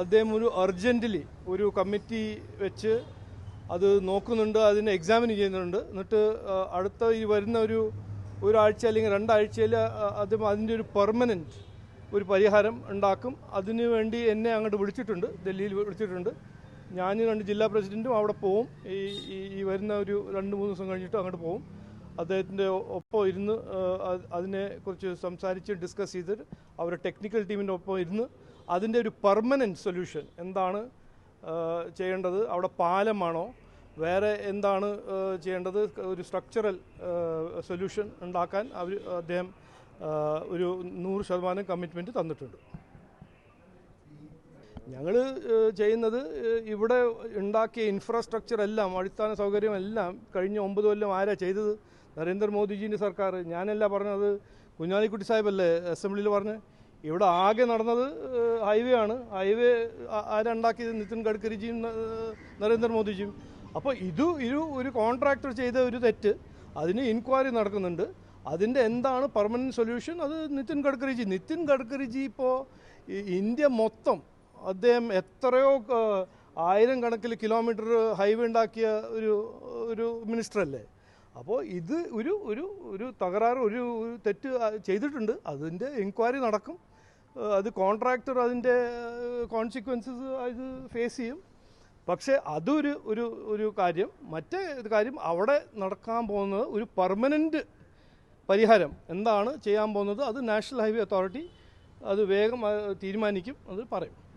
അദ്ദേഹം ഒരു അർജന്റിലി ഒരു കമ്മിറ്റി വെച്ച് അത് നോക്കുന്നുണ്ട് അതിനെ എക്സാമിൻ ചെയ്യുന്നുണ്ട്. എന്നിട്ട് അടുത്ത ഈ വരുന്ന ഒരു ഒരാഴ്ച അല്ലെങ്കിൽ രണ്ടാഴ്ചയിൽ അദ്ദേഹം അതിന്റെ ഒരു പെർമനന്റ് ഒരു പരിഹാരം ഉണ്ടാക്കും. അതിനു വേണ്ടി എന്നെ അങ്ങോട്ട് വിളിച്ചിട്ടുണ്ട് ഡൽഹിയിൽ വിളിച്ചിട്ടുണ്ട്. ഞാൻ രണ്ട് ജില്ലാ പ്രസിഡന്റും അവിടെ പോവും. ഈ ഈ- വരുന്ന ഒരു രണ്ട് മൂന്ന് ദിവസം കഴിഞ്ഞിട്ട് അങ്ങോട്ട് പോവും. അദ്ദേഹത്തിന്റെ ഒപ്പം ഇരുന്ന് അതിനെക്കുറിച്ച് സംസാരിച്ച് ഡിസ്കസ് ചെയ്തിട്ട് അവരുടെ ടെക്നിക്കൽ ടീമിന്റെ ഒപ്പം ഇരുന്ന് അതിന്റെ ഒരു പെർമനന്റ് സൊല്യൂഷൻ എന്താണ് ചെയ്യേണ്ടത്? അവിടെ പാലമാണോ? വേറെ എന്താണ് ചെയ്യേണ്ടത്? ഒരു സ്ട്രക്ചറൽ സൊല്യൂഷൻ ഉണ്ടാക്കാൻ അവർ അദ്ദേഹം ഒരു നൂറ് ശതമാനം കമ്മിറ്റ്മെന്റ് തന്നിട്ടുണ്ട്. ഞങ്ങൾ ചെയ്യുന്നത് ഇവിടെ ഉണ്ടാക്കിയ ഇൻഫ്രാസ്ട്രക്ചർ എല്ലാം അടിസ്ഥാന സൗകര്യം എല്ലാം കഴിഞ്ഞ ഒമ്പത് കൊല്ലം ആരാ ചെയ്തത്? നരേന്ദ്രമോദിജീന്റെ സർക്കാർ. ഞാനല്ല പറഞ്ഞത്. കുഞ്ഞാലിക്കുട്ടി സാഹിബല്ലേ അസംബ്ലിയിൽ പറഞ്ഞ്. ഇവിടെ ആകെ നടന്നത് ഹൈവേ ആണ്. ഹൈവേ ആരുണ്ടാക്കിയത് നിതിൻ ഗഡ്കരിജിയും നരേന്ദ്രമോദിജിയും. അപ്പോൾ ഇത് ഇരു ഒരു കോൺട്രാക്ടർ ചെയ്ത ഒരു തെറ്റ്. അതിന് ഇൻക്വയറി നടക്കുന്നുണ്ട്. അതിന്റെ എന്താണ് പെർമനന്റ് സൊല്യൂഷൻ അത് നിതിൻ ഗഡ്കരിജി. നിതിൻ ഗഡ്കരിജി ഇപ്പോൾ ഇന്ത്യ മൊത്തം അദ്ദേഹം എത്രയോ ആയിരം കണക്കിൽ കിലോമീറ്റർ ഹൈവേ ഉണ്ടാക്കിയ ഒരു ഒരു മിനിസ്റ്റർ അല്ലേ? അപ്പോൾ ഇത് ഒരു ഒരു ഒരു തകരാറ് ഒരു തെറ്റ് ചെയ്തിട്ടുണ്ട്. അതിന്റെ എൻക്വയറി നടക്കും. അത് കോൺട്രാക്ടർ അതിന്റെ കോൺസിക്വൻസസ് അത് ഫേസ് ചെയ്യും. പക്ഷേ അതൊരു ഒരു ഒരു കാര്യം മറ്റേ കാര്യം അവിടെ നടക്കാൻ പോകുന്നത് ഒരു പെർമനന്റ് പരിഹാരം. എന്താണ് ചെയ്യാൻ പോകുന്നത്? അത് നാഷണൽ ഹൈവേ അതോറിറ്റി അത് വേഗം തീരുമാനിക്കും അത് പറയും.